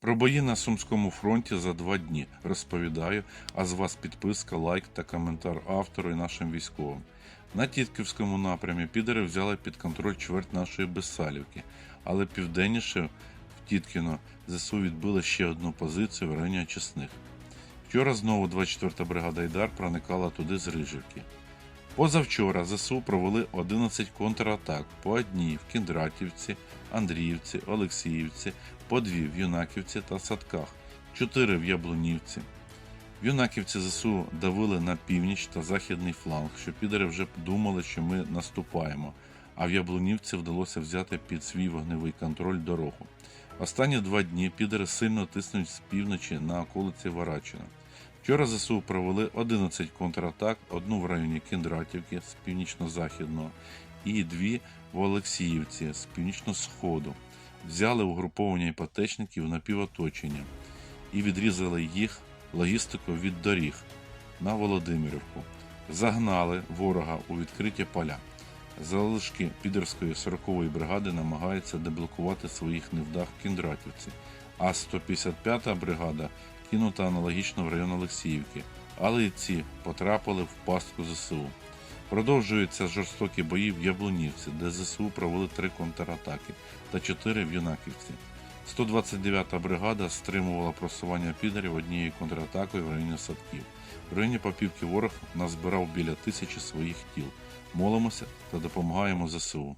Про бої на Сумському фронті за два дні розповідаю, а з вас підписка, лайк та коментар автору і нашим військовим. На Тітківському напрямі підери взяли під контроль чверть нашої Безсалівки, але південніше в Тіткіно ЗСУ відбили ще одну позицію в районі Очисних. Вчора знову 24-та бригада Айдар проникала туди з Рижівки. Позавчора ЗСУ провели 11 контратак по одній в Кіндратівці, Андріївці, Олексіївці, по дві в Юнаківці та Садках, чотири в Яблунівці. В Юнаківці ЗСУ давили на північ та західний фланг, що підери вже думали, що ми наступаємо, а в Яблунівці вдалося взяти під свій вогневий контроль дорогу. Останні два дні підери сильно тиснуть з півночі на околиці Варачина. Вчора ЗСУ провели 11 контратак, одну в районі Кіндратівки з північно-західного і дві в Олексіївці з північно-сходу. Взяли угруповання іпотечників на півоточення і відрізали їх логістику від доріг на Володимирівку. Загнали ворога у відкриті поля. Залишки підерської 40-ї бригади намагаються деблокувати своїх невдах в Кіндратівці, а 155-та бригада кинута аналогічно в район Олексіївки, але і ці потрапили в пастку ЗСУ. Продовжуються жорстокі бої в Яблунівці, де ЗСУ провели три контратаки та чотири в Юнаківці. 129-та бригада стримувала просування підерів однією контратакою в районі садків. В районі Попівки ворог назбирав біля тисячі своїх тіл. Молимося та допомагаємо ЗСУ.